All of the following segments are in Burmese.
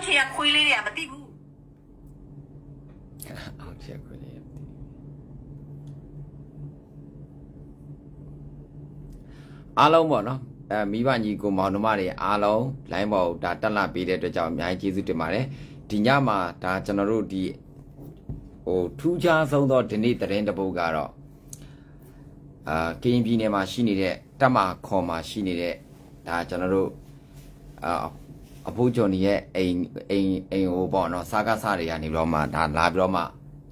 က်ချေကခွေးလေးတွေကမသိဘူးအောက်ချက်ခွေလေးမသိဘူးအားလုံးပေါ့နော်အဲမိဘညီကိုမောင်နှမတွေအားလုံးလိုင်းပေါ်ဒါတက်လာပေးတဲ့အတွက်ကြောင့်အများကြီးကျေးဇူးတင်ပါတယ်ဒီညမှာဒါကျွန်တော်တို့ဒီဟိုထူးခြားဆုံးသောဒီနေ့သတင်းတစ်ပုဒ်ကတော့အာကရင်ပြည်နယ်မှာရှိနေတဲ့တက်မာခေါ်မှာရှိနေတဲ့ဒါကျွန်တော်တို့အာ အဖိုးကျော်နေရဲ့အိမ်အိမ်အိမ်ဟိုပေါ့နော်စားကစားတွေကနေပြီးတော့မှဒါလာပြီးတော့မှ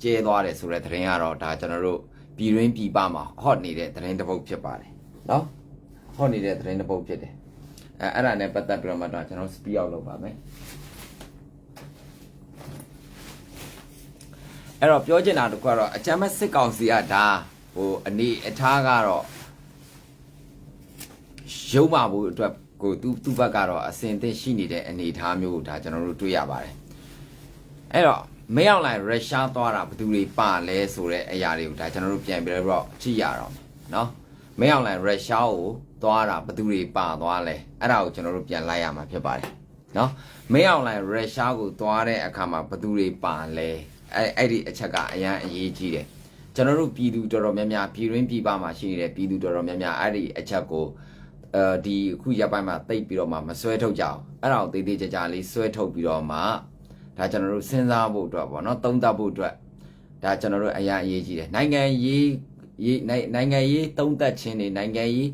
ကျဲသွားတယ်ဆိုတဲ့သတင်းကတော့ဒါကျွန်တော်တို့ပြည်ရင်းပြည်ပမှာဟော့နေတဲ့သတင်းတစ်ပုဒ်ဖြစ်ပါတယ်နော်ဟောနေတဲ့သတင်းတစ်ပုဒ်ဖြစ်တယ်အဲအဲ့ဒါနဲ့ပတ်သက်ပြီးတော့မှတော့ကျွန်တော် speed out လုပ်ပါမယ်အဲ့တော့ပြောချင်တာတခုကတော့အချမ်းမစစ်ကောင်စီကဒါဟိုအနေအထားကတော့ရုံးပါဖို့အတွက် ကိုသူသူ့ဘက်ကတော့အစင်သင့်ရှိနေတဲ့အနေအထားမျိုးကိုဒါကျွန်တော်တို့တွေ့ရပါတယ်အဲ့တော့မင်းအောင်လိုင်ရုရှားသွားတာဘယ်သူတွေပါလဲဆိုတဲ့အရာတွေကိုဒါကျွန်တော်တို့ပြန်ပြီးတော့ကြည့်ရတော့မယ်နော်မင်းအောင်လိုင်ရုရှားကိုသွားတာဘယ်သူတွေပါသွားလဲအဲ့ဒါကိုကျွန်တော်တို့ပြန်လိုက်ရမှာဖြစ်ပါတယ်နော်မင်းအောင်လိုင်ရုရှားကိုသွားတဲ့အခါမှာဘယ်သူတွေပါလဲအဲ့အဲ့ဒီအချက်ကအရန်အရေးကြီးတယ်ကျွန်တော်တို့ပြည်သူတော်တော်များများပြည်ရင်းပြည်ပမှာရှိနေတဲ့ပြည်သူတော်တော်များများအဲ့ဒီအချက်ကို အဲဒီအခုရပ်ပိုင်းမှာတိတ်ပြီးတော့မှမဆွဲထုတ်ကြအောင်အဲ့ဒါကိုတေးသေးကြကြလေးဆွဲထုတ်ပြီးတော့မှဒါကျွန်တော်တို့စဉ်းစားဖို့အတွက်ပေါ့နော်သုံးသပ်ဖို့အတွက်ဒါကျွန်တော်တို့အရန်အရေးကြီးတယ်နိုင်ငံရေးရေးနိုင်နိုင်ငံရေးတုံးသက်ခြင်းတွေနိုင်ငံရေး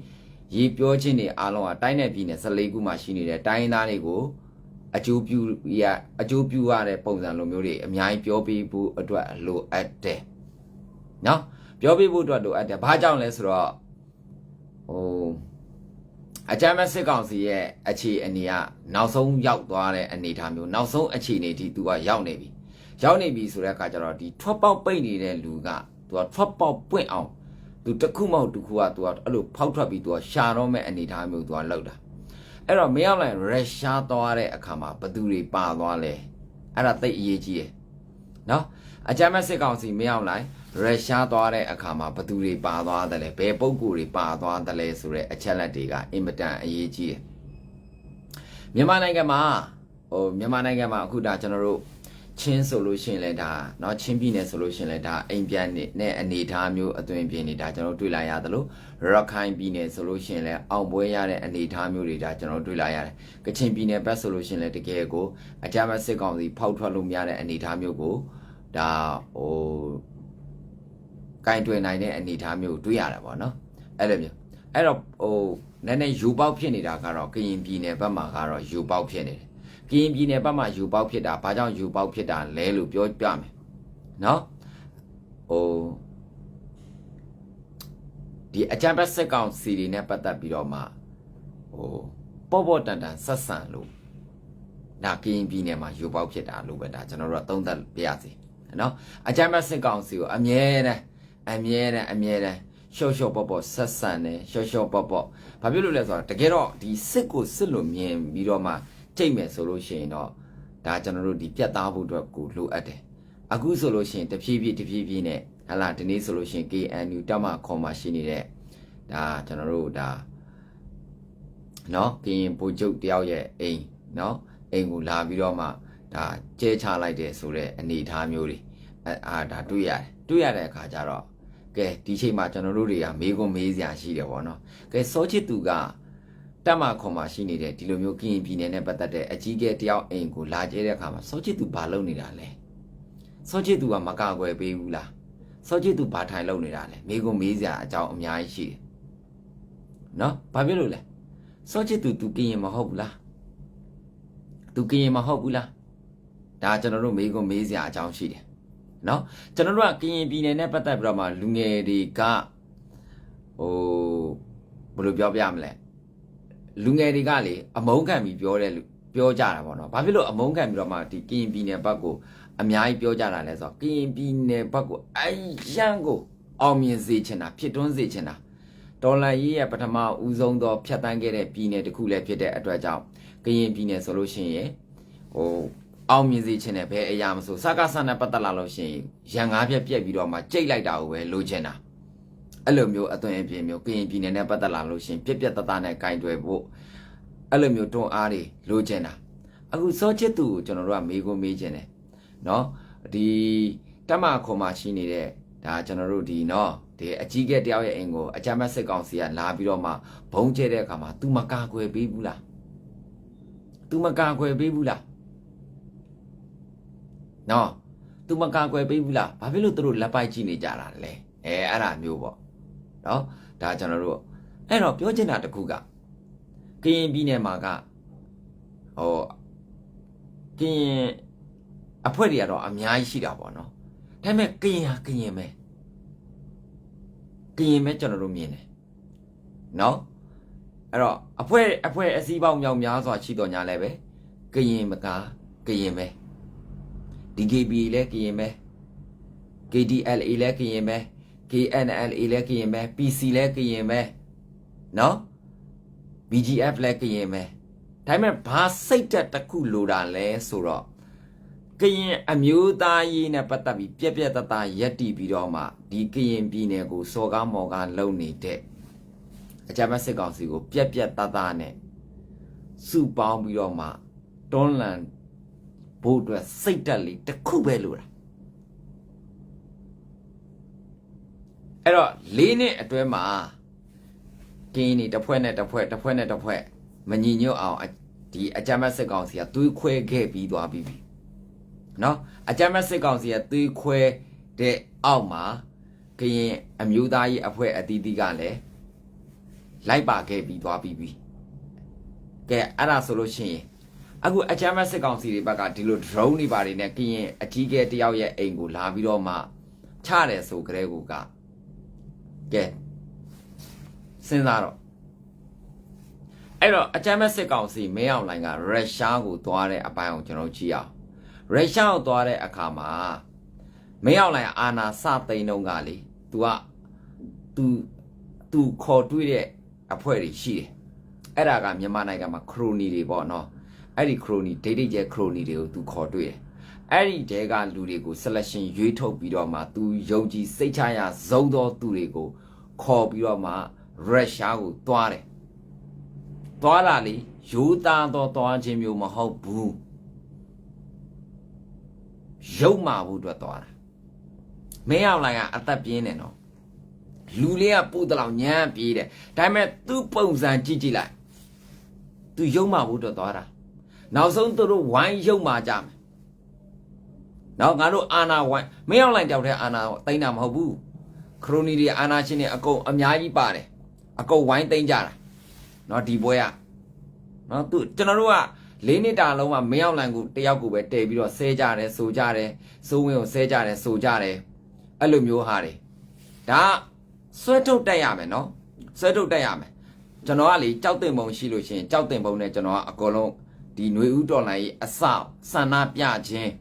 ရေးပြောခြင်းတွေအားလုံးကတိုင်းနယ်ပြည်နယ်14ခုမှာရှိနေတဲ့တိုင်းရင်းသားတွေကိုအကျိုးပြုရအကျိုးပြုရတဲ့ပုံစံလိုမျိုးတွေအများကြီးပြောပြဖို့အတွက်လိုအပ်တယ်။နော်ပြောပြဖို့အတွက်လိုအပ်တယ်။ဘာကြောင့်လဲဆိုတော့ဟို အကြမ်းမဲ့စစ်ကောင်စီရဲ့အခြေအနေကနောက်ဆုံးရောက်သွားတဲ့အနေအထားမျိုးနောက်ဆုံးအခြေအနေထိသူကရောက်နေပြီ။ရောက်နေပြီဆိုတဲ့အခါကျတော့ဒီထွက်ပေါက်ပိတ်နေတဲ့လူကသူကထွက်ပေါက်ပွင့်အောင်သူတစ်ခုမဟုတ်တစ်ခုကသူကအဲ့လိုဖောက်ထွက်ပြီးသူကရှာတော့မဲ့အနေအထားမျိုးသူကလောက်တာအဲ့တော့မင်းအောင်လိုက်ရုရှားသွားတဲ့အခါမှာဘသူတွေပါသွားလဲအဲ့ဒါသိအရေးကြီးတယ်နော်အကြမ်းမဲ့စစ်ကောင်စီမင်းအောင်လိုက် ရုရှားသွားတဲ့အခါမှာဘသူတွေပါသွားတယ်လဲဘယ်ပုံကိုယ်တွေပါသွားတယ်လဲဆိုတဲ့အချက်လက်တွေကအင်မတန်အရေးကြီးတယ်မြန်မာနိုင်ငံမှာဟိုမြန်မာနိုင်ငံမှာအခုဒါကျွန်တော်တို့ ချင်းဆိုလို့ရှိရင်လည်းဒါเนาะချင်းပြည်နယ်ဆိုလို့ရှိရင်လည်းဒါအိမ်ပြန်နဲ့အနေအထားမျိုးအသွင်ပြင်နေတာကျွန်တော်တွေ့လာရသလိုရခိုင်ပြည်နယ်ဆိုလို့ရှိရင်လည်းအောင်ပွဲရတဲ့အနေအထားမျိုးတွေဒါကျွန်တော်တွေ့လာရတယ်ကချင်ပြည်နယ်ဘက်ဆိုလို့ရှိရင်လည်းတကယ်ကိုအကြမ်းဖက်စစ်ကောင်စီဖောက်ထွက်လို့မရတဲ့အနေအထားမျိုးကိုဒါဟို ကင်တွယ်နိုင်တဲ့အနေအထားမျိုးကိုတွေ့ရတာပေါ့နော်အဲ့လိုမျိုးအဲ့တော့ဟိုနည်းနည်းယူပေါက်ဖြစ်နေတာကတော့ကရင်ပြည်နယ်ဘက်မှာကတော့ယူပေါက်ဖြစ်နေတယ်ကရင်ပြည်နယ်ဘက်မှာယူပေါက်ဖြစ်တာဘာကြောင့်ယူပေါက်ဖြစ်တာလဲလို့ပြောပြမယ်နော်ဟိုဒီအကြံပတ်စက်ကောင်စီတွေနဲ့ပတ်သက်ပြီးတော့မှဟိုပေါ့ပေါ့တန်တန်ဆက်ဆံလို့ဒါကရင်ပြည်နယ်မှာယူပေါက်ဖြစ်တာလို့ပဲဒါကျွန်တော်တို့ကသုံးသပ်ပြရစီနော်အကြံပတ်စက်ကောင်စီကိုအမြဲတမ်း အမြဲတမ်းအမြဲတမ်းရှော့ရှော့ပေါ့ပေါ့ဆက်ဆံတယ်ရှော့ရှော့ပေါ့ပေါ့ဘာဖြစ်လို့လဲဆိုတော့တကယ်တော့ဒီစစ်ကိုစစ်လို့မြင်ပြီးတော့မှ ကြိတ်မယ်ဆိုလို့ရှိရင်တော့ဒါကျွန်တော်တို့ဒီပြတ်သားဖို့အတွက်ကိုလိုအပ်တယ်အခုဆိုလို့ရှိရင်တဖြည်းဖြည်းတဖြည်းဖြည်းနဲ့ဟလာဒီနေ့ဆိုလို့ရှိရင် KNU တက်မခေါ်မှရှိနေတဲ့ဒါကျွန်တော်တို့ဒါเนาะကရင်ပိုကျုပ်တယောက်ရဲ့အိမ်เนาะအိမ်ကိုလာပြီးတော့မှဒါကျဲချလိုက်တယ်ဆိုတဲ့အနေအထားမျိုးတွေအဲအာဒါတွေ့ရတယ်တွေ့ရတဲ့အခါကျတော့ ကဲဒီချိန်မှာကျွန်တော်တို့တွေကမေးခွန်းမေးစရာရှိတယ်ဗောနော်ကဲစောချစ်သူကတက်မခွန်မှာရှိနေတဲ့ဒီလိုမျိုးကရင်ပြည်နယ်နဲ့ပတ်သက်တဲ့အကြီးအကဲတယောက်အိမ်ကိုလာကျဲတဲ့အခါမှာစောချစ်သူဘာလုပ်နေတာလဲစောချစ်သူကမကာကွယ်ပေးဘူးလားစောချစ်သူဘာထိုင်လုပ်နေတာလဲမိကုံမေးစရာအကြောင်းအများကြီးရှိတယ်နော်ဘာဖြစ်လို့လဲစောချစ်သူသူကရင်မဟုတ်ဘူးလားသူကရင်မဟုတ်ဘူးလားဒါကျွန်တော်တို့မိကုံမေးစရာအကြောင်းရှိတယ် နော်ကျွန်တော်တို့ကကရင်ပြည်နယ်နဲ့ပတ်သက်ပြီးတော့မှလူငယ်တွေကဟိုဘယ်လိုပြောပြမလဲလူငယ်တွေကလေအမုန်းခံပြီးပြောတဲ့လူပြောကြတာပေါ့နော်။ဘာဖြစ်လို့အမုန်းခံပြီးတော့မှဒီကရင်ပြည်နယ်ဘက်ကိုအများကြီးပြောကြတာလဲဆိုတော့ကရင်ပြည်နယ်ဘက်ကိုအယံကိုအောင်မြင်စေချင်တာဖြစ်တွန်းစေချင်တာဒေါ်လာရေးရဲ့ပထမဦးဆုံးသောဖြတ်တန်းခဲ့တဲ့ပြည်နယ်တစ်ခုလည်းဖြစ်တဲ့အတွက်ကြောင့်ကရင်ပြည်နယ်ဆိုလို့ရှိရင်ဟို အောင်မြင်စေချင်တယ်ဘယ်အရာမဆိုစကားဆန်နဲ့ပတ်သက်လာလို့ရှိရင်ရန်ငါးပြက်ပြက်ပြီးတော့မှကြိတ်လိုက်တာကိုပဲလိုချင်တာအဲ့လိုမျိုးအသွင်အပြင်မျိုးကရင်ပြည်နယ်နဲ့ပတ်သက်လာလို့ရှရင်ပြက်ပြက်တသားနဲ့ကင်တွယ်ဖို့အဲ့လိုမျိုးတွန်းအားတွေလိုချင်တာအခုစောချစ်သူကိုကျွန်တော်တို့ကမေးခွန်းမေးခြင်းတယ်နော်ဒီတက်မခေါ်မှရှိနေတဲ့ဒါကျွန်တော်တို့ဒီနော်ဒီအကြီးကဲတယောက်ရဲ့အိမ်ကိုအကြမ်းဖက်စစ်ကောင်စီကလာပြီးတော့မှဘုံကျဲတဲ့အခါမှာ तू မကာကွယ်ပေးဘူးလား तू မကာကွယ်ပေးဘူးလား နော် तू မကာကွယ်ပေးဘူးလားဘာဖြစ်လို့သူတို့လက်ပိုက်ကြည့်နေကြတာလဲအဲအဲ့ဒါမျိုးပေါ့နော်ဒါကျွန်တော်တို့အဲ့တော့ပြောချင်တာတစ်ခုကကရင်ပြည်နယ်မှာကဟိုကရင်အဖွဲ့တွေကတော့အများကြီးရှိတာပေါ့နော်ဒါပေမဲ့ကရင်ဟာကရင်ပဲကရင်ပဲကျွန်တော်တို့မြင်တယ်နော်အဲ့တော့အဖွဲ့အဖွဲ့အစည်းပေါင်းမြောက်များစွာရှိတော်ညာလဲပဲကရင်မကားကရင်ပဲ DKB လည်းကရင်ပဲ KDLA လည်းကရင်ပဲ KNLA လည်းကရင်ပဲ PC လည်းကရင်ပဲနော် BGF လည်းကရင်ပဲဒါပေမဲ့ဘာစိတ်တက်တစ်ခုလိုတာလဲဆိုတော့ကရင်အမျိုးသားရေးနဲ့ပတ်သက်ပြီးပြက်ပြက်တသားရက်တီပြီးတော့မှဒီကရင်ပြည်နယ်ကိုစော်ကားမော်ကားလုံနေတဲ့အကြမ်းဖက်စစ်ကောင်စီကို ပြက်ပြက်တသားနဲ့စုပေါင်းပြီးတော့မှတွန်းလန် ဘို့အတွက်စိတ်တက်လေးတစ်ခုပဲလိုတာအဲ့တော့၄နှစ်အတွင်းမှာကင်းနေတစ်ဖွဲ့နဲ့တစ်ဖွဲ့တစ်ဖွဲ့နဲ့တစ်ဖွဲ့မညီညွတ်အောင်အဒီအကြမ်းဖက်စစ်ကောင်စီကသွေးခွဲခဲ့ပြီးသွားပြီပြီနော်အကြမ်းဖက်စစ်ကောင်စီကသွေးခွဲတဲ့အောက်မှာကရင်အမျိုးသားရေးအဖွဲ့အသီးသီးကလည်းလိုက်ပါခဲ့ပြီးသွားပြီးပြီကဲအဲ့ဒါဆိုလို့ရှိရင် အခုအချမ်းမစစ်ကောင်စီတွေဘက်ကဒီလို drone တွေပါတယ်နဲ့ကရင်အကြီးကဲတယောက်ရဲ့အိမ်ကိုလာပြီးတော့မှချတယ်ဆိုကြတဲ့ကူကကဲစဉ်းစားတော့အဲ့တော့အချမ်းမစစ်ကောင်စီမင်းအောင်လိုင်ကရုရှားကိုသွားတဲ့အပိုင်းကိုကျွန်တော်ကြည့်အောင်ရုရှားကိုသွားတဲ့အခါမှာမင်းအောင်လိုင်အာနာစသိန်းတုံးကလေ तू က तू तू ခေါ်တွေ့တဲ့အဖွဲ့တွေရှိတယ်အဲ့ဒါကမြန်မာနိုင်ငံမှာခရိုနီတွေပေါ့နော် အဲ့ဒီခရိုနီဒိတ်ဒိတ်ကျဲခရိုနီတွေကို तू ခေါ်တွေ့တယ်အဲ့ဒီတဲကလူတွေကို selection ရွေးထုတ်ပြီးတော့မှ तू ယုံကြည်စိတ်ချရဇုံသောသူတွေကိုခေါ်ပြီးတော့မှရုရှားကိုတွားတယ်တွားလာလေယူသားတော့တွားခြင်းမျိုးမဟုတ်ဘူးရုပ်မာဖို့အတွက်တွားတာမင်းအောင်လိုက်ကအသက်ပြင်းတယ်နော်လူလေးကပို့တလောင်ညမ်းပြေးတယ်ဒါပေမဲ့သူ့ပုံစံကြည့်ကြည့်လိုက်သူရုပ်မာဖို့အတွက်တွားတာ နောက်ဆုံးသူတို့ဝိုင်းရုပ်မာကြမယ်။နောက်ငါတို့အာနာဝိုင်းမင်းအောင်လိုက်တောက်တဲ့အာနာတိမ့်တာမဟုတ်ဘူး။ခရိုနီတွေအာနာရှင်တွေအကုန်အများကြီးပါတယ်။အကုန်ဝိုင်းတိမ့်ကြတာ။နော်ဒီပွဲကနော်သူကျွန်တော်တို့ကလေးနှစ်တာလုံးမှာမင်းအောင်လိုင်ကိုတယောက်ကိုပဲတည်ပြီးတော့ဆဲကြတယ်ဆိုကြတယ်စိုးဝင်းကိုဆဲကြတယ်ဆိုကြတယ်အဲ့လိုမျိုးဟာတွေဒါဆွဲထုတ်တက်ရမယ်နော်ဆွဲထုတ်တက်ရမယ်ကျွန်တော်ကလေကြောက်တင်ပုံရှိလို့ရှိရင်ကြောက်တင်ပုံနဲ့ကျွန်တော်ကအကုန်လုံး ဒီຫນွေဥတော်လိုင်းရဲ့အစဆန္ဒပြခြင်း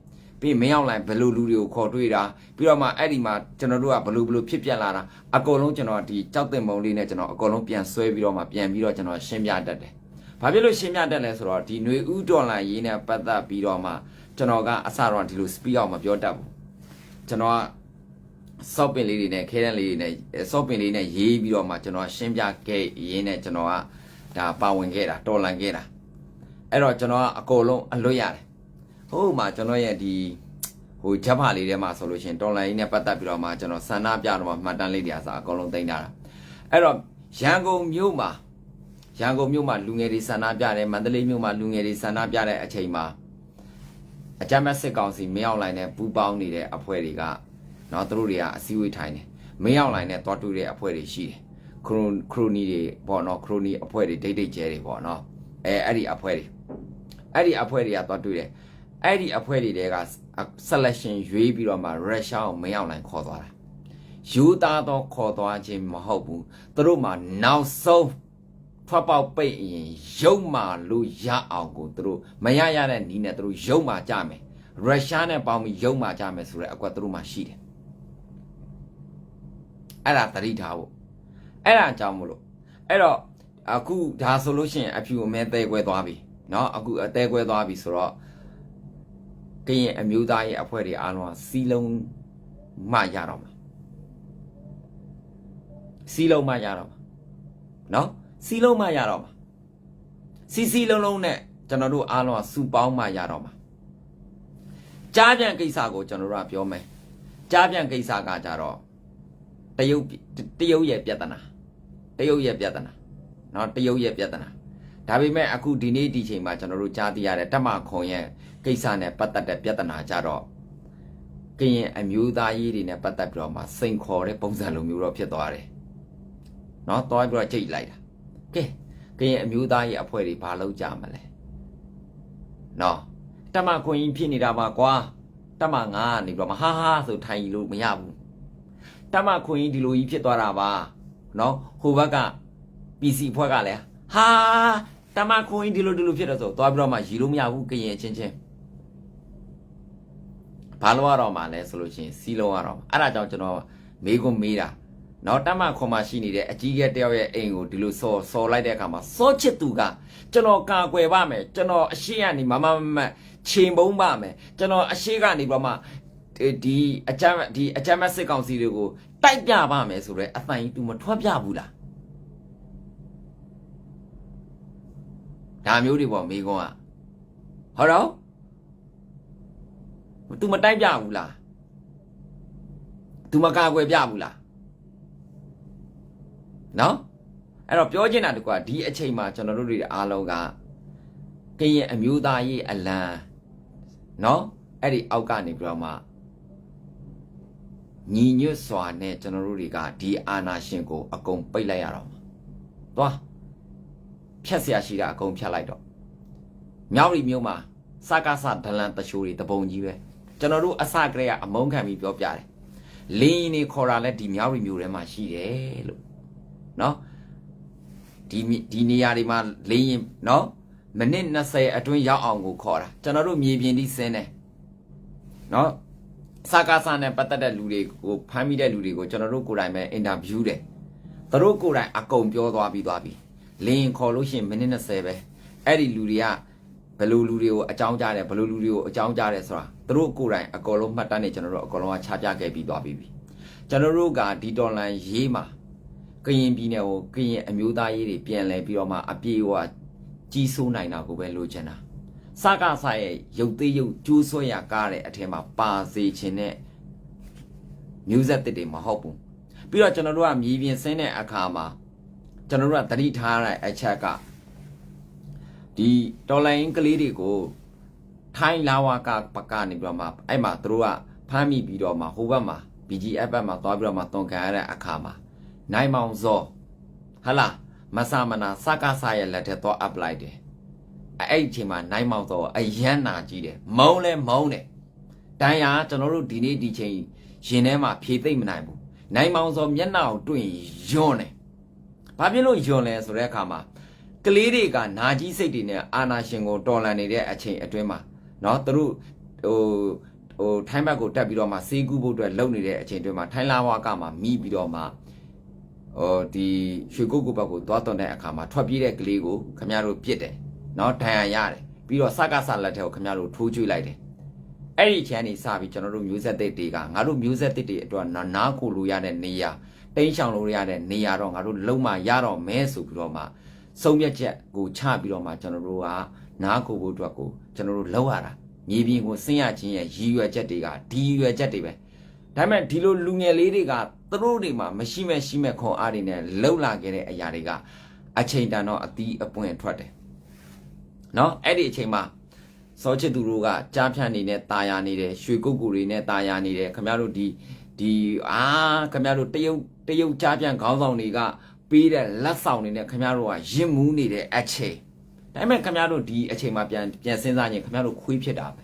ပြီးမင်းအောင်လိုင်းဘယ်လိုလူတွေကိုခေါ်တွေ့တာပြီးတော့မှအဲ့ဒီမှာကျွန်တော်တို့ကဘယ်လိုဘယ်လိုဖြစ်ပြက်လာတာအကုန်လုံးကျွန်တော်ဒီကြောက်တင်မုံလေးနဲ့ကျွန်တော်အကုန်လုံးပြန်ဆွဲပြီးတော့မှပြန်ပြီးတော့ကျွန်တော်ရှင်းပြတတ်တယ်။ဘာဖြစ်လို့ရှင်းပြတတ်လဲဆိုတော့ဒီຫນွေဥတော်လိုင်းရေးနဲ့ပတ်သက်ပြီးတော့မှကျွန်တော်ကအစတော့ဒီလို speed အောင်မပြောတတ်ဘူး။ကျွန်တော်ကစော့ပင်လေးတွေနဲ့ခဲတန်းလေးတွေနဲ့စော့ပင်လေးနဲ့ရေးပြီးတော့မှကျွန်တော်ရှင်းပြခဲ့ရင်းနဲ့ကျွန်တော်ကဒါပါဝင်ခဲ့တာတော်လန်ခဲ့တာ အဲ့တော့ကျွန်တော်ကအကုန်လုံးအလွတ်ရတယ်ဟုတ်မှာကျွန်တော်ရဲ့ဒီဟိုဂျက်ဖာလေးထဲမှာဆိုလို့ရှိရင်တော်လိုင်းနဲ့ပတ်သက်ပြီးတော့မှကျွန်တော်ဆန္ဒပြတော့မှမှတ်တမ်းလေးတွေအစားအကုန်လုံးတင်ထားတာအဲ့တော့ရန်ကုန်မြို့မှာရန်ကုန်မြို့မှာလူငယ်တွေဆန္ဒပြတယ်မန္တလေးမြို့မှာလူငယ်တွေဆန္ဒပြတဲ့အချိန်မှာအကြမ်းဖက်စစ်ကောင်စီမင်းအောင်လိုင်းနဲ့ပူးပေါင်းနေတဲ့အဖွဲ့တွေကနော်သူတို့တွေကအစည်းအဝေးထိုင်တယ်မင်းအောင်လိုင်းနဲ့တွားတွေ့တဲ့အဖွဲ့တွေရှိတယ်ခရိုခရိုနီတွေပေါ့နော်ခရိုနီအဖွဲ့တွေဒိတ်ဒိတ်ကျဲတွေပေါ့နော် အဲအဲ့ဒီအဖွဲ့တွေအဲ့ဒီအဖွဲ့တွေကသွားတွေ့တယ်အဲ့ဒီအဖွဲ့တွေတဲက selection ရွေးပြီးတော့မှရုရှားကိုမရောက်နိုင်ခေါ်သွားတာယူသားတော့ခေါ်သွားခြင်းမဟုတ်ဘူးသူတို့မှနောက်ဆုံးထွက်ပေါက်ပိတ်ရင်ရုပ်မာလို့ရအောင်ကိုသူတို့မရရတဲ့နီးနဲ့သူတို့ရုပ်မာကြမယ်ရုရှားနဲ့ပေါင်းပြီးရုပ်မာကြမယ်ဆိုတဲ့အကွက်သူတို့မှရှိတယ်အဲ့ဒါသတိထားဖို့အဲ့ဒါအကြောင်းမလို့အဲ့တော့ အခုဒါဆိုလို့ရှိရင်အဖြူအမဲသေးခွဲသွားပြီเนาะအခုအသေးခွဲသွားပြီဆိုတော့ကရင်အမျိုးသားရဲ့အဖွဲ့တွေအားလုံးကစီလုံးမှရတော့မှာစီလုံးမှရတော့မှာเนาะစီလုံးမှရတော့မှာစီစီလုံးလုံးနဲ့ကျ ကျွန်တော်တို့အားလုံးကစူပေါင်းမှရတော့မှာကြားပြန်ကိစ္စကိုကျွန်တော်တို့ကပြောမယ်ကြားပြန်ကိစ္စကကြတော့တရုတ်တရုတ်ရဲ့ပြဿနာတရုတ်ရဲ့ပြဿနာ เนาะတရုတ်ရဲ့ပြဿနာဒါပေမဲ့အခုဒီနေ့ဒီချိန်မှာကျွန်တော်တို့ကြားသိရတဲ့တက်မခွန်ရဲ့ကိစ္စနဲ့ပတ်သက်တဲ့ပြဿနာကြတော့ကရင်အမျိုးသားရေးတွေနဲ့ပတ်သက်ပြီးတော့မှစိန်ခေါ်တဲ့ပုံစံလိုမျိုးတော့ဖြစ်သွားတယ်เนาะတွားပြီးတော့ကြိတ်လိုက်တာကဲကရင်အမျိုးသားရေးအဖွဲ့တွေဘာလုပ်ကြမလဲနော်တမခွန်ကြီးဖြစ်နေတာပါကွာတမငါကနေပြီးတော့မဟာဟာဆိုထိုင်လို့မရဘူးတမခွန်ကြီးဒီလိုကြီးဖြစ်သွားတာပါနော်ဟိုဘက်က PC ဖွဲ့ကလည်းဟာတမခွန်ကြီးဒီလိုဒီလိုဖြစ်တော့ဆိုသွားပြီးတော့မှရီလို့မရဘူးကရင်ချင်းချင်းဘာလို့ရတော့မှလဲဆိုလို့ရှိရင်စီးလုံးရတော့အဲ့ဒါကြောင့်ကျွန်တော်မေးခွန်းမေးတာနော်တမခွန်မရှိနေတဲ့အကြီးကဲတယောက်ရဲ့အိမ်ကိုဒီလိုစော်စော်လိုက်တဲ့အခါမှာစောချစ်သူကကျွန်တော်ကာကွယ်ပါမယ်ကျွန်တော်အရှိကနေမမမမချိန်ပုံးပါမယ်ကျွန်တော်အရှိကနေပြီးတော့မှဒီအကြမ်းဒီအကြမ်းမစစ်ကောင်စီတွေကိုတိုက်ပြပါမယ်ဆိုတော့အတိုင် तू မထွက်ပြဘူးလား ဒါမျိုးတွေပေါ့မိကုန်းကဟောတော့ तू မတိုက်ပြဘူးလား तू မကာကွယ်ပြဘူးလားနော်အဲ့တော့ပြောချင်တာတကွာဒီအချိန်မှာကျွန်တော်တို့တွေအားလုံးကကရင်အမျိုးသားရေးအလံနော်အဲ့ဒီအောက်ကနေပြီးတော့မှညီညွတ်စွာနဲ့ကျွန်တော်တို့တွေကဒီအာနာရှင်ကိုအကုန်ပိတ်လိုက်ရတော့မှာသွား ဖြတ်เสียရှိတာအကုန်ဖြတ်လိုက်တော့မြောက်ရီမျိုးမှာစကားစဒလန်တချိုးတွေတပုံကြီးပဲကျွန်တော်တို့အစကတည်းကအမုန်းခံပြီးပြောပြတယ်လင်းရင်နေခေါ်တာလဲဒီမြောက်ရီမျိုးထဲမှာရှိတယ်လို့နော်ဒီဒီနေရာတွေမှာလင်းရင်နော်မိနစ်20အတွင်းရောက်အောင်ကိုခေါ်တာကျွန်တော်တို့မြေပြင်ထိဆင်းတယ်နော်စကားစနဲ့ပတ်သက်တဲ့လူတွေကိုဖမ်းမိတဲ့လူတွေကိုကျွန်တော်တို့ကိုယ်တိုင်ပဲအင်တာဗျူးတယ်သူတို့ကိုယ်တိုင်အကုန်ပြောသွားပြီးသွားပြီ လင်းရင်ခေါ်လို့ရှိရင်မိနစ်20ပဲအဲ့ဒီလူတွေကဘယ်လိုလူတွေကိုအကြောင်းကြားတယ်ဘယ်လိုလူတွေကိုအကြောင်းကြားတယ်ဆိုတာသူတို့ကိုယ်တိုင်အကုန်လုံးမှတ်တမ်းနေကျွန်တော်တို့အကုန်လုံးကချပြခဲ့ပြီးသွားပြီကျွန်တော်တို့ကဒီဒေါ်လန်ရေးမှာကရင်ပြည်နယ်ကိုကရင်အမျိုးသားရေးတွေပြန်လဲပြီးတော့မှအပြေအဝကြီးစိုးနိုင်တာကိုပဲလိုချင်တာစကားဆိုင်ရဲ့ရုပ်သေးရုပ်ကျိုးဆွဲရကားတဲ့အထက်မှာပါစေခြင်းနဲ့မျိုးဆက်တစ်တွေမဟုတ်ဘူးပြီးတော့ကျွန်တော်တို့ကမြေပြင်ဆင်းတဲ့အခါမှာ ကျွန်တော်တို့ကသတိထားရတဲ့အချက်ကဒီတော်လိုင်းကလေးတွေကိုထိုင်းလာဝကပကနေပြီးတော့မှအဲ့မှာသူတို့ကဖမ်းမိပြီးတော့မှဟိုဘက်မှာ BGF ဘက်မှာသွားပြီးတော့မှတုံခံရတဲ့အခါမှာနိုင်မောင်စောဟလာမဆာမနာစကားဆာရဲ့လက်ထက်သွား up လိုက်တယ်အဲ့ဒီအချိန်မှာနိုင်မောင်စောအယမ်းနာကြီးတယ်မုံလဲမုံတယ်တန်ရာကျွန်တော်တို့ဒီနေ့ဒီချိန်ရင်ထဲမှာဖြေသိမ့်မနိုင်ဘူးနိုင်မောင်စောမျက်နှာကိုတွေ့ရင်ယွန်းတယ် ဘာဖြစ်လို့ယွန်းလဲဆိုတဲ့အခါမှာကလေးတွေကနာကြီးစိတ်တွေနဲ့အာနာရှင်ကိုတော်လန်နေတဲ့အချိန်အတွင်းမှာเนาะသူတို့ဟိုဟိုထိုင်းဘက်ကိုတက်ပြီးတော့မှစေးကူးဖို့အတွက်လုပ်နေတဲ့အချိန်အတွင်းမှာထိုင်းလာဝါကမှမိပြီးတော့မှဟိုဒီရွှေကုတ်ကုတ်ဘက်ကိုသွားသွန်တဲ့အခါမှာထွက်ပြေးတဲ့ကလေးကိုခမရတို့ပြစ်တယ်เนาะဒဏ်ရာရတယ်ပြီးတော့စကားဆလက်ထဲကိုခမရတို့ထိုးကျွေးလိုက်တယ်အဲ့ဒီချမ်းနေစပြီးကျွန်တော်တို့မျိုးဆက်သစ်တွေကငါတို့မျိုးဆက်သစ်တွေအတွက်နားကိုလိုရတဲ့နေရာ တိန်းရှောင်လို့ရတဲ့နေရာတော့ငါတို့လုံးမရတော့မဲဆိုပြီးတော့မှဆုံးဖြတ်ချက်ကိုချပြီးတော့မှကျွန်တော်တို့ကနားကိုဖို့အတွက်ကိုကျွန်တော်တို့လောက်ရတာမြေပြင်ကိုဆင်းရခြင်းရဲ့ရည်ရွယ်ချက်တွေကဒီရည်ရွယ်ချက်တွေပဲဒါပေမဲ့ဒီလိုလူငယ်လေးတွေကသူတို့တွေမှာမရှိမဲ့ရှိမဲ့ခွန်အားတွေနဲ့လှုပ်လာခဲ့တဲ့အရာတွေကအချိန်တန်တော့အသီးအပွင့်ထွက်တယ်เนาะအဲ့ဒီအချိန်မှာစောချစ်သူတို့ကကြားဖြန့်နေတဲ့ตาယာနေတယ်ရွှေကုတ်ကူတွေနဲ့ตาယာနေတယ်ခင်ဗျားတို့ဒီ ဒီအာခင်ဗျားတို့တရုတ်တရုတ်ကြားဖြန့်ခေါင်းဆောင်တွေကပေးတဲ့လက်ဆောင်တွေနဲ့ခင်ဗျားတို့ကရင်မူးနေတဲ့အချိန်ဒါပေမဲ့ခင်ဗျားတို့ဒီအချိန်မှာပြန်ပြန်စဉ်းစားရင်ခင်ဗျားတို့ခွေးဖြစ်တာပဲ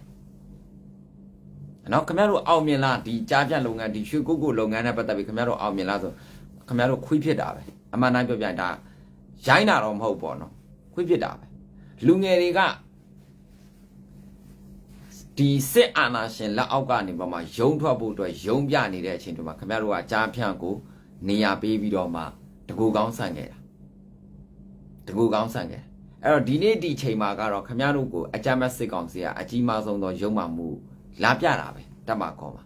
နော်ခင်ဗျားတို့အောင်မြင်လားဒီကြားပြလုပ်ငန်းဒီရွှေကုတ်ကုတ်လုပ်ငန်းနဲ့ပတ်သက်ပြီးခင်ဗျားတို့အောင်မြင်လားဆိုခင်ဗျားတို့ခွေးဖြစ်တာပဲအမှန်တမ်းပြောပြတာရိုင်းတာတော့မဟုတ်ပေါ့နော်ခွေးဖြစ်တာပဲလူငယ်တွေက ဒီစစ်အာဏာရှင်လက်အောက်ကနေပါမှယုံထွက်ဖို့အတွက်ယုံပြနေတဲ့အချိန်တွေမှာခင်ဗျားတို့ကကြားဖြန့်ကိုနေရာပေးပြီးတော့မှတကူကောင်းဆန်ခဲ့တာတကူကောင်းဆန်ခဲ့အဲ့တော့ဒီနေ့ဒီချိန်မှာကတော့ခမရတို့ကိုအကြမ်းမဲ့စစ်ကောင်စီကအကြီးမားဆုံးသောရုံမှမှုလာပြတာပဲတတ်မှာခေါ်မှာ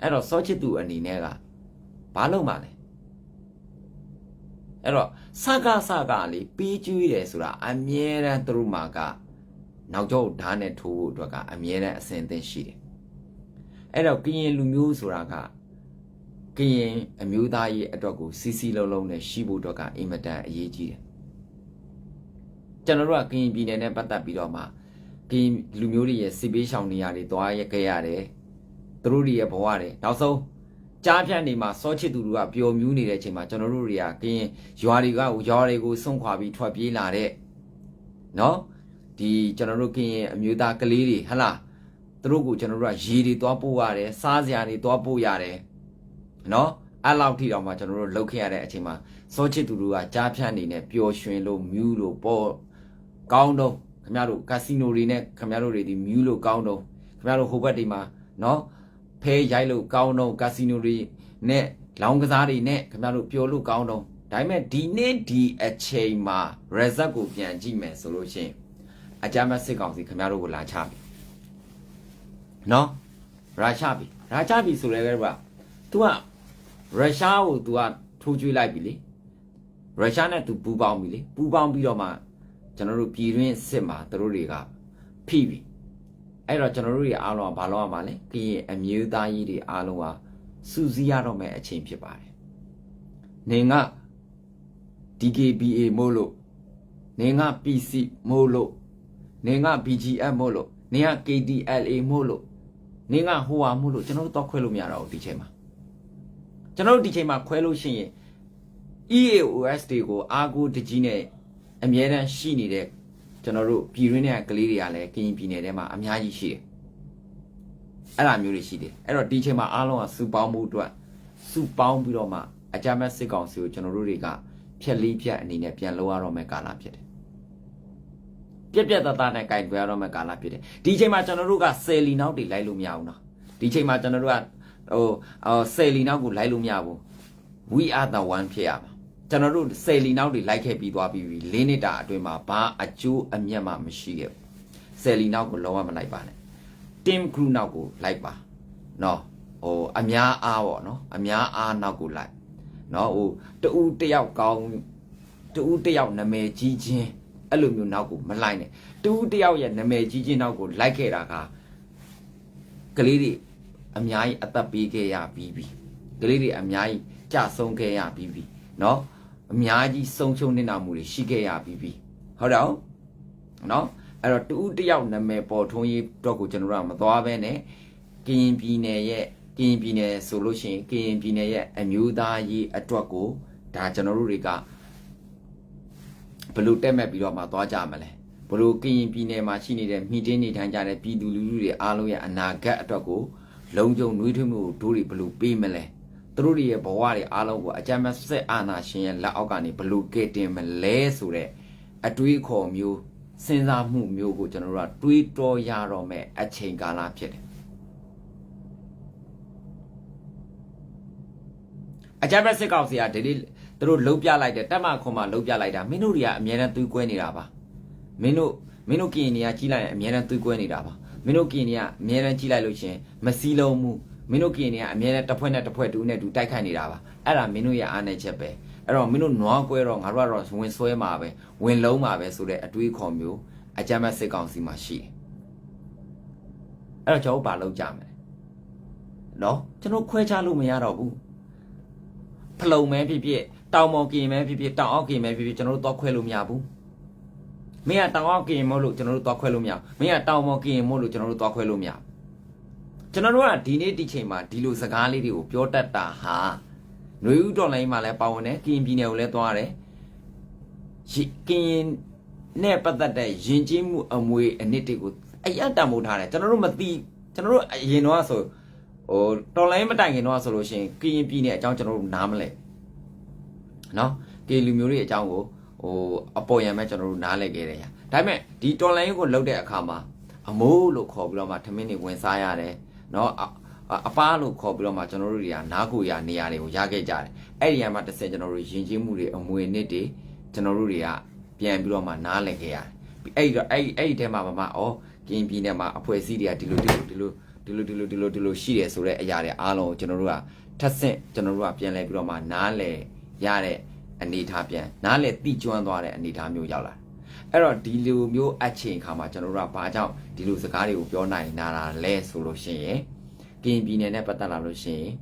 အဲ့တော့စောချစ်သူအနေနဲ့ကဘာလုပ်မှလဲအဲ့တော့စကားစကားလေးပြီးကျွေးတယ်ဆိုတာအမြဲတမ်းသူတို့မှာက နောက်ကျောဓာတ်နဲ့ထိုးဖို့အတွက်ကအမြဲတမ်းအစဉ်အသင့်ရှိတယ်အဲ့တော့ကရင်လူမျိုးဆိုတာကကရင်အမျိုးသားရေးအတွက်ကိုစီစီလုံးလုံးနဲ့ရှိဖို့အတွက်ကအင်မတန်အရေးကြီးတယ်ကျွန်တော်တို့ကကရင်ပြည်နယ်နဲ့ပတ်သက်ပြီးတော့မှကရင်လူမျိုးတွေရဲ့စစ်ပေးရှောင်နေရတွေတွားရခဲ့ရတယ်သူတို့တွေရဲ့ဘဝတွေနောက်ဆုံးကြားဖြတ်နေမှာစောချစ်သူတို့ကပျော်မြူးနေတဲ့အချိန်မှာကျွန်တော်တို့တွေကကရင်ရွာတွေကရွာတွေကိုစွန့်ခွာပြီးထွက်ပြေးလာတဲ့နော် ဒီကျွန်တော်တို့ကရင်အမျိုးသားကလေးတွေဟဟလားသူတို့ကိုကျွန်တော်တို့ကရေတွေသွားပို့ရတယ်စားစရာတွေသွားပို့ရတယ်နော်အဲ့လောက်ထိတော့မှကျွန်တော်တို့လှုပ်ခဲ့ရတဲ့အချိန်မှာစောချစ်သူတို့ကကြားဖြတ်နေနဲ့ပျော်ရွှင်လို့မြူးလို့ပေါ့ကောင်းတော့ခင်ဗျားတို့ကာစီနိုတွေနဲ့ခင်ဗျားတို့တွေဒီမြူးလို့ကောင်းတော့ခင်ဗျားတို့ဟိုဘက်တွေမှာနော်ဖဲရိုက်လို့ကောင်းတော့ကာစီနိုတွေနဲ့လောင်းကစားတွေနဲ့ခင်ဗျားတို့ပျော်လို့ကောင်းတော့ဒါပေမဲ့ဒီနေ့ဒီအချိန်မှာ result ကိုပြန်ကြည့်မယ်ဆိုလို့ရှိရင် အကြမ်းမဲ့စစ်ကောင်စီခင်ဗျားတို့ကိုလာချပြီနော်ရာချပြီရာချပြီဆိုလည်းက तू ကရုရှားကို तू ကထိုးကျွေးလိုက်ပြီလေရုရှားနဲ့ तू ပူးပေါင်းပြီလေပူးပေါင်းပြီးတော့မှကျွန်တော်တို့ပြည်တွင်းစစ်မှာသူတို့တွေကဖိပြီအဲ့တော့ကျွန်တော်တို့တွေအားလုံးကဘာလို့ရမှာလဲကရင်အမျိုးသားကြီးတွေအားလုံးကစူးစီးရတော့မယ့်အချိန်ဖြစ်ပါတယ်နေက DKBA မို့လို့နေက PC မို့လို့ နေက BGF မို့လို့နေက KDLA မို့လို့နေကဟိုဟာမို့လို့ကျွန်တော်တို့တော့ခွဲလို့မရတော့ဘူးဒီချိန်မှာကျွန်တော်တို့ဒီချိန်မှာခွဲလို့ရှိရင် EAOS တွေကိုအာကိုတကြီးနဲ့အမြဲတမ်းရှိနေတဲ့ကျွန်တော်တို့ပြည်ရင်းတဲ့ကလေးတွေကလည်းကရင်ပြည်နယ်ထဲမှာအများကြီးရှိတယ်အဲ့လိုမျိုးတွေရှိတယ်အဲ့တော့ဒီချိန်မှာအားလုံးကစူပေါင်းမှုအတွက်စူပေါင်းပြီးတော့မှအကြမ်းမဲ့စစ်ကောင်စီကိုကျွန်တော်တို့တွေကဖြက်လေးဖြက်အနေနဲ့ပြန်လောရတော့မယ့်ကာလဖြစ်တယ် ပြက်ပြက်တသားနဲ့ကြိုင်ကြွရတော့မယ့်ကာလဖြစ်တယ်ဒီချိန်မှာကျွန်တော်တို့ကဆယ်လီနောက်တွေလိုက်လို့မရဘူးနော်ဒီချိန်မှာကျွန်တော်တို့ကဟိုအော်ဆယ်လီနောက်ကိုလိုက်လို့မရဘူး we are the one ဖြစ်ရမှာကျွန်တော်တို့ဆယ်လီနောက်တွေလိုက်ခဲ့ပြီးသွားပြီးပြီ၄နှစ်တာအတွင်းမှာဘာအကျိုးအမြတ်မှမရှိခဲ့ဘူးဆယ်လီနောက်ကိုလုံးဝမလိုက်ပါနဲ့ team crew နောက်ကိုလိုက်ပါနော်ဟိုအများအားပေါ့နော်အများအားနောက်ကိုလိုက်နော်ဟိုတူတယောက်ကောင်းတူတယောက်နာမည်ကြီးခြင်း အဲ့လိုမျိုးနောက်ကိုမလိုက်နဲ့တူတယောက်ရဲ့နာမည်ကြီးခြင်းနောက်ကိုလိုက်ခဲ့တာကကလေးတွေအများကြီးအသက်ပေးခဲ့ရပြီးပြီကလေးတွေအများကြီးကြဆုံးခဲ့ရပြီးပြီเนาะအများကြီးဆုံးရှုံးနေတာမှုတွေရှိခဲ့ရပြီးပြီဟုတ်တော့เนาะအဲ့တော့တူတယောက်နာမည်ပေါ်ထွန်းရေးတော့ကိုကျွန်တော်တို့ကမသွားဘဲနဲ့ကရင်ပြည်နယ်ရဲ့ကရင်ပြည်နယ်ဆိုလို့ရှိရင်ကရင်ပြည်နယ်ရဲ့အမျိုးသားရေးအတွက်ကိုဒါကျွန်တော်တို့တွေက ဘလို့တက်မဲ့ပြီးတော့မှသွားကြမလဲဘလို့ကရင်ပြည်နယ်မှာရှိနေတဲ့မိတင်းနေထိုင်ကြတဲ့ပြည်သူလူထုတွေအားလုံးရဲ့အနာဂတ်အတွက်ကိုလုံခြုံနှွေးထွေးမှုကိုတို့တွေဘလို့ပေးမလဲသူတို့တွေရဲ့ဘဝတွေအားလုံးကိုအကြမ်းမဲ့ဆက်အာနာရှင်ရဲ့လက်အောက်ကနေဘလို့ကဲတင်မလဲဆိုတဲ့အတွေးခေါ်မျိုးစဉ်းစားမှုမျိုးကိုကျွန်တော်တို့ကတွေးတောရတော့မဲ့အချိန်ကာလဖြစ်တယ်အကြမ်းမဲ့စစ်ကောင်စီကဒီနေ့ သူတို့လှုပ်ပြလိုက်တယ်တက်မခွန်မှာလှုပ်ပြလိုက်တာမင်းတို့တွေကအမြဲတမ်းသွေးကွဲနေတာပါမင်းတို့မင်းတို့ကရင်တွေကကြီးလိုက်ရင်အမြဲတမ်းသွေးကွဲနေတာပါမင်းတို့ကရင်တွေကအမြဲတမ်းကြီးလိုက်လို့ရှင်မစည်းလုံးမှုမင်းတို့ကရင်တွေကအမြဲတမ်းတစ်ဖွဲ့နဲ့တစ်ဖွဲ့တူနဲ့တူတိုက်ခိုက်နေတာပါအဲ့ဒါမင်းတို့ရဲ့အားနည်းချက်ပဲအဲ့တော့မင်းတို့နွားကွဲတော့ငါတို့ကတော့ဝင်ဆွဲမှာပဲဝင်လုံးမှာပဲဆိုတဲ့အတွေးခေါ်မျိုးအကြမ်းမဲ့စစ်ကောင်စီမှာရှိတယ်အဲ့တော့ကျွန်တော်ဘာလုပ်ကြမလဲနော်ကျွန်တော်ခွဲခြားလို့မရတော့ဘူးဖလုံမဲဖြစ်ဖြစ် တောင်မော်ကင်မဲဖြစ်ဖြစ်တောင်အောက်ကင်မဲဖြစ်ဖြစ်ကျွန်တော်တို့တော့ခွဲလို့မရဘူးမင်းကတောင်အောက်ကင်မို့လို့ကျွန်တော်တို့တော့ခွဲလို့မရမင်းကတောင်မော်ကင်မို့လို့ကျွန်တော်တို့တော့ခွဲလို့မရကျွန်တော်တို့ကဒီနေ့ဒီချိန်မှာဒီလိုစကားလေးတွေကိုပြောတတ်တာဟာຫນွေဦးတော်လိုင်းမှာလည်းပါဝင်တယ်ကင်ပြည်နယ်ကိုလည်းသွားတယ်ကင်နဲ့ပတ်သက်တဲ့ယဉ်ကျေးမှုအမွေအနှစ်တွေကိုအရတံမိုးထားတယ်ကျွန်တော်တို့မသိကျွန်တော်တို့အရင်တော့ဆိုဟိုတော်လိုင်းမတိုင်ခင်တော့ဆိုလို့ရှိရင်ကရင်ပြည်နယ်အကြောင်းကျွန်တော်တို့နားမလဲ နော်ကေလူမျိုးတွေအကြောင်းကိုဟိုအပေါ်ရံမဲ့ကျွန်တော်တို့နားလဲခဲ့တယ်ညာဒါပေမဲ့ဒီတော်လိုင်းကိုလှုပ်တဲ့အခါမှာအမိုးလို့ခေါ်ပြီးတော့မှထမင်းတွေဝင်စားရတယ်နော်အပားလို့ခေါ်ပြီးတော့မှကျွန်တော်တို့တွေကနားကိုရနေရာတွေကိုရခဲ့ကြတယ်အဲ့ဒီရမှာတစ်ဆယ်ကျွန်တော်တို့ယဉ်ကျေးမှုတွေအမွေနှစ်တွေကျွန်တော်တို့တွေကပြန်ပြီးတော့မှနားလည်ခဲ့ရတယ်အဲ့ဒီတော့အဲ့အဲ့ဒီထဲမှာမှမဩကင်းပြည်နယ်မှာအဖွဲ့အစည်းတွေကဒီလိုဒီလိုဒီလိုဒီလိုဒီလိုဒီလိုဒီလိုရှိတယ်ဆိုတဲ့အရာတွေအားလုံးကိုကျွန်တော်တို့ကထပ်ဆင့်ကျွန်တော်တို့ကပြန်လဲပြီးတော့မှနားလည် ရတဲ့အနေထားပြန်နားလည်တိကျွမ်းသွားတဲ့အနေထားမျိုးရောက်လာအဲ့တော့ဒီလိုမျိုးအချိန်ခါမှာကျွန်တော်တို့ကဘာကြောင့်ဒီလိုစကားတွေကိုပြောနိုင်နာတာလဲဆိုလို့ရှိရင်ကရင်ပြည်နယ်နဲ့ပတ်သက်လာလို့ရှိရင်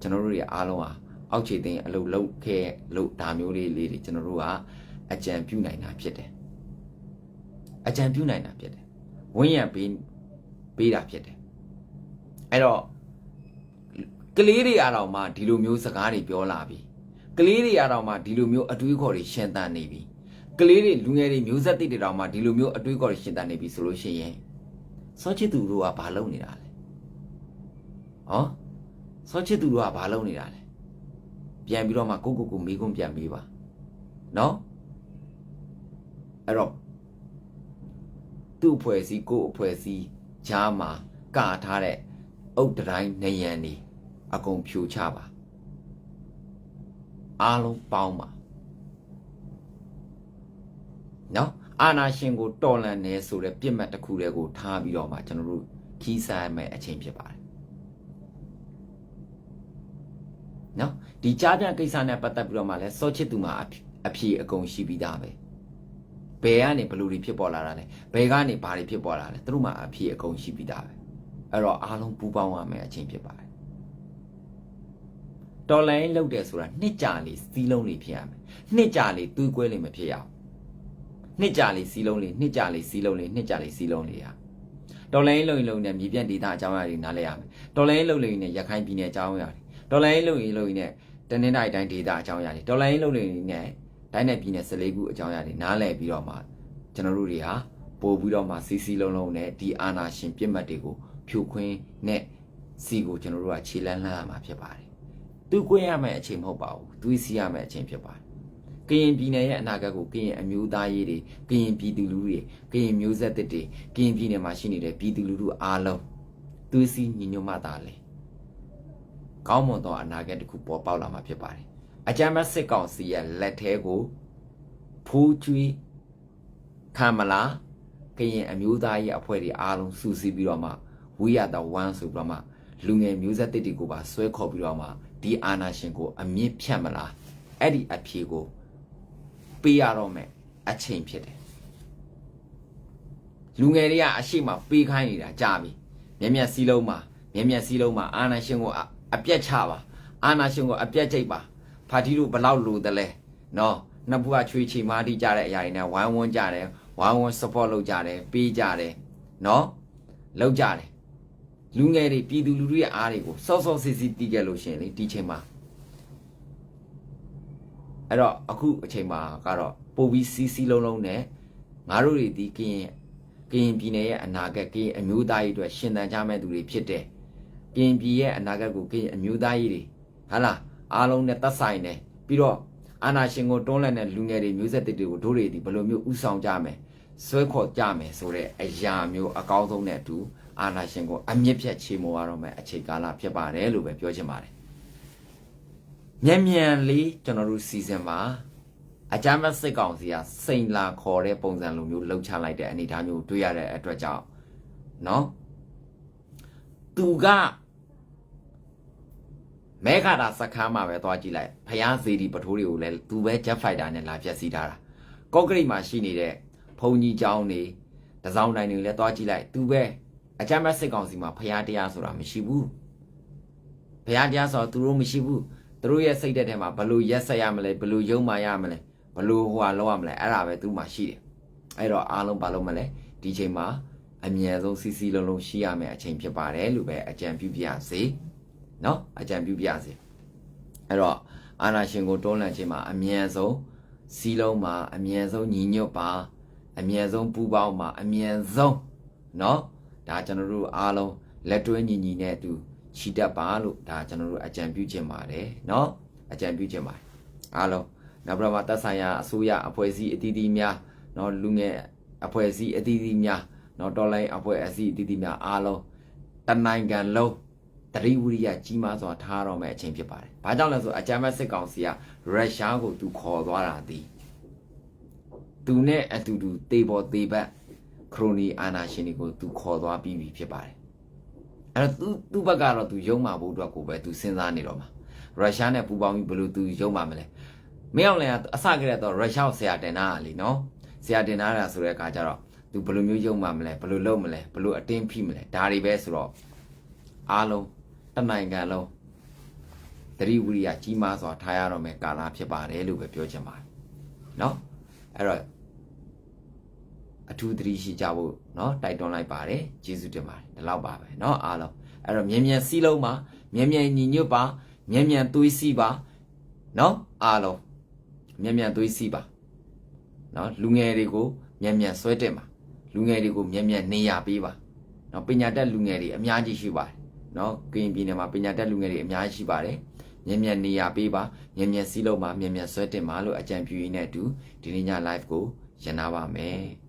ကျွန်တော်တို့တွေအားလုံးဟာအောက်ခြေသိမ်းအလုပ်လုပ်ခဲ့လို့ဒါမျိုးလေးလေးတွေကျွန်တော်တို့ကအကြံပြုနိုင်တာဖြစ်တယ်အကြံပြုနိုင်တာဖြစ်တယ်ဝင်းရံပေးပေးတာဖြစ်တယ်အဲ့တော့ကလေးတွေအားတော့မှဒီလိုမျိုးစကားတွေပြောလာပြီ ကလေးတွေအားတော့မှဒီလိုမျိုးအတွေးခေါ်တွေရှင်းတန်နေပြီကလေးတွေလူငယ်တွေမျိုးဆက်တိတွေတောင်မှဒီလိုမျိုးအတွေးခေါ်တွေရှင်းတန်နေပြီဆိုလို့ရှိရင်စောချစ်သူတို့ကဘာလုပ်နေတာလဲဟောစောချစ်သူတို့ကဘာလုပ်နေတာလဲပြန်ပြီးတော့မှကိုကိုကိုမေးခွန်းပြန်မေးပါနော်အဲ့တော့သူ့အဖွဲ့အစည်းကိုယ့်အဖွဲ့အစည်းဂျားမှာကထားတဲ့အုတ်တိုင်းနေရန်နေအကုန်ဖြိုချပါ အားလုံးပေါင်းပါနော်အာနာရှင်ကိုတော်လန်နေဆိုတဲ့ပြစ်မှတ်တစ်ခုတည်းကိုထားပြီးတော့မှကျွန်တော်တို့ခီးစားမယ်အချိန်ဖြစ်ပါတယ်နော်ဒီကြားပြကိစ္စနဲ့ပတ်သက်ပြီးတော့မှလဲစောချစ်သူမှာအဖြေအကုန်ရှိပြီးသားပဲဘယ်ကနေဘလူတွေဖြစ်ပေါ်လာတာလဲဘယ်ကနေဘာတွေဖြစ်ပေါ်လာလဲသူတို့မှာအဖြေအကုန်ရှိပြီးသားပဲအဲ့တော့အားလုံးပူးပေါင်းရမယ်အချိန်ဖြစ်ပါတယ် တော်လိုင်းလောက်တယ်ဆိုတာနှစ်ကြာလေးစီးလုံးလေးဖြစ်ရမယ်နှစ်ကြာလေးသွေးကွဲလေးမဖြစ်ရအောင်နှစ်ကြာလေးစီးလုံးလေးနှစ်ကြာလေးစီးလုံးလေးနှစ်ကြာလေးစီးလုံးလေးရတော်လိုင်းလုံရင်လုံနဲ့မြေပြန့်ဒေတာအကြောင်းအရာတွေနားလဲရမယ်တော်လိုင်းလုံလုံနဲ့ရခိုင်ပြည်နယ်အကြောင်းအရာတွေတော်လိုင်းလုံရင်လုံရင်နဲ့တနင်္လာရီတိုင်းဒေတာအကြောင်းအရာတွေတော်လိုင်းလုံလုံနဲ့တိုင်းနယ်ပြည်နယ်14ခုအကြောင်းအရာတွေနားလဲပြီးတော့မှကျွန်တော်တို့တွေဟာပို့ပြီးတော့မှစီစီလုံးလုံးနဲ့ဒီအာနာရှင်ပြစ်မှတ်တွေကိုဖြိုခွင်းနဲ့စီကိုကျွန်တော်တို့ကခြေလန်းလှမ်းရမှာဖြစ်ပါတယ်။ သူကွင်းရမယ့်အချိန်မဟုတ်ပါဘူး။သူစီရမယ့်အချိန်ဖြစ်ပါတယ်။ကရင်ပြည်နယ်ရဲ့အနာဂတ်ကိုကရင်အမျိုးသားရေးတွေကရင်ပြည်သူလူထုတွေကရင်မျိုးဆက်တစ်တွေကရင်ပြည်နယ်မှာရှိနေတဲ့ပြည်သူလူထုအားလုံးသူစီညီညွတ်မှသာလေ။ကောင်းမွန်သောအနာဂတ်တစ်ခုပေါ်ပေါက်လာမှာဖြစ်ပါတယ်။အကြမ်းဖက်စစ်ကောင်စီရဲ့လက်ထဲကိုဖိုးကျွေးခံမလားကရင်အမျိုးသားရေးအဖွဲ့တွေအားလုံးစုစည်းပြီးတော့မှ we are the one ဆိုပြီးတော့မှလူငယ်မျိုးဆက်တစ်တွေကိုပါဆွဲခေါ်ပြီးတော့မှ ဒီအာနာရှင်ကို အမြင့်ဖြတ်မလားအဲ့ဒီအဖြေကိုပေးရတော့မယ်အချိန်ဖြစ်တယ်လူငယ်တွေကအရှိမပေးခိုင်းနေတာကြာပြီမျက်မျက်စီးလုံးမှာမျက်မျက်စီးလုံးမှာအာနာရှင်ကိုအပြက်ချပါအာနာရှင်ကိုအပြက်ချိတ်ပါဖာတီတို့ဘလောက်လိုတယ်လဲနော်နှစ်ဖူးကချွေချီမာတိကြတဲ့အရာတွေနဲ့ဝိုင်းဝန်းကြတယ်ဝိုင်းဝန်း support လုပ်ကြတယ်ပေးကြတယ်နော်လုပ်ကြတယ် လူငယ်တွေပြည်သူလူထုရဲ့အားတွေကိုစောစောစီစီတီးခဲ့လို့ရှင်လေဒီချိန်မှာအဲ့တော့အခုအချိန်မှာကတော့ပို့ပြီးစီစီလုံးလုံးနဲ့ငါတို့တွေဒီကရင်ကရင်ပြည်နယ်ရဲ့အနာဂတ်ကရင်အမျိုးသားရေးအတွက်ရှင်သန်ကြမဲ့သူတွေဖြစ်တယ်ကရင်ပြည်ရဲ့အနာဂတ်ကိုကရင်အမျိုးသားရေးတွေဟာလားအားလုံးနဲ့သက်ဆိုင်တယ်ပြီးတော့အာနာရှင်ကိုတွန်းလှန်တဲ့လူငယ်တွေမျိုးဆက်တွေကိုတို့တွေဒီဘယ်လိုမျိုးဥဆောင်ကြမယ်ဆွဲခေါ်ကြမယ်ဆိုတဲ့အရာမျိုးအကောင်းဆုံးနဲ့အတူ အာနာရှင်ကိုအမြင့်ဖြတ်ချေမိုးရတော့မယ်အချိန်ကာလဖြစ်ပါတယ်လို့ပဲပြောချင်ပါတယ်။မြန်မြန်လေးကျွန်တော်တို့စီစဉ်ပါအကြမ်းဖက်စစ်ကောင်စီကစိန်လာခေါ်တဲ့ပုံစံလိုမျိုးလှုပ်ချလိုက်တဲ့အနေအထားမျိုးတွေ့ရတဲ့အတွက်ကြောင့်နော်သူကမဲခါတာစခန်းမှာပဲသွားကြည့်လိုက်ဖျားစီဒီပထိုးတွေကိုလည်းသူပဲ jet fighter နဲ့လာဖြတ်စီးထားတာကော့ကရိတ်မှာရှိနေတဲ့ဘုံကြီးကျောင်းတွေတစောင်းတိုင်းတွေလည်းသွားကြည့်လိုက်သူပဲ အကြမ်းဖက်စစ်ကောင်စီမှာဖျားတရားဆိုတာမရှိဘူးဖျားတရားဆိုတာသူတို့မရှိဘူးသူတို့ရဲ့စိတ်သက်ထဲမှာဘလို့ရက်ဆက်ရမလဲဘလို့ယုံမာရမလဲဘလို့ဟိုဟာလောက်ရမလဲအဲ့ဒါပဲသူတို့မှာရှိတယ်အဲ့တော့အားလုံးဘာလို့မလဲဒီချိန်မှာအမြဲဆုံးစီစီလုံးလုံးရှိရမယ့်အချိန်ဖြစ်ပါတယ်လို့ပဲအကြံပြုပြစေเนาะအကြံပြုပြစေအဲ့တော့အာနာရှင်ကိုတွန်းလှန်ခြင်းမှာအမြဲဆုံးစီးလုံးမှာအမြဲဆုံးညီညွတ်ပါအမြဲဆုံးပူပေါင်းပါအမြဲဆုံးเนาะ ဒါကျွန်တော်တို့အားလုံးလက်တွဲညီညီနဲ့အတူချီတက်ပါလို့ဒါကျွန်တော်တို့အကြံပြုခြင်းပါတယ်เนาะအကြံပြုခြင်းပါတယ်အားလုံးနောက်ပြီးတော့သက်ဆိုင်ရာအစိုးရအဖွဲ့အစည်းအသီးသီးများเนาะလူငယ်အဖွဲ့အစည်းအသီးသီးများเนาะတော်လိုင်းအဖွဲ့အစည်းအသီးသီးများအားလုံးတနိုင်ငံလုံးတရိဝရိယကြီးမားစွာထားတော့မယ့်အချိန်ဖြစ်ပါတယ်။ဘာကြောင့်လဲဆိုအကြမ်းဖက်စစ်ကောင်စီကရုရှားကိုသူခေါ်သွားတာဒီသူနဲ့အတူတူတေပေါ်တေပတ် ခရိုနီအာနာရှင်တွေကိုသူခေါ်သွားပြီးပြီဖြစ်ပါတယ်အဲ့တော့သူသူ့ဘက်ကတော့သူယုံမှာဖို့အတွက်ကိုပဲသူစဉ်းစားနေတော့မှာရုရှားနဲ့ပူးပေါင်းပြီးဘယ်လိုသူယုံမှာမလဲမင်းအောင်လည်းအစကတည်းကတော့ရုရှားဆရာတင်နာလीနော်ဆရာတင်နာတာဆိုတဲ့အခါကျတော့သူဘယ်လိုမျိုးယုံမှာမလဲဘယ်လိုလုပ်မလဲဘယ်လိုအတင်းဖိမလဲဒါတွေပဲဆိုတော့အားလုံးတနိုင်ငံလုံးသတိဝိရိယကြီးမားစွာထားရတော့မယ်ကာလဖြစ်ပါတယ်လို့ပဲပြောချင်ပါတယ်နော်အဲ့တော့ အထူးသတိရှိကြဖို့เนาะတိုက်တွန်းလိုက်ပါတယ်ယေရှုတင်ပါတယ်ဒီလောက်ပါပဲเนาะအားလုံးအဲ့တော့မြန်မြန်စီးလုံးပါမြန်မြန်ညီညွတ်ပါမြန်မြန်သွေးစီးပါเนาะအားလုံးမြန်မြန်သွေးစီးပါเนาะလူငယ်တွေကိုမြန်မြန်ဆွဲတင်ပါလူငယ်တွေကိုမြန်မြန်နေရပေးပါเนาะပညာတတ်လူငယ်တွေအများကြီးရှိပါတယ်เนาะကရင်ပြည်နယ်မှာပညာတတ်လူငယ်တွေအများကြီးရှိပါတယ်မြန်မြန်နေရပေးပါမြန်မြန်စီးလုံးပါမြန်မြန်ဆွဲတင်ပါလို့အကြံပြုရင်းနဲ့အတူဒီနေ့ည live ကိုရနာပါမယ်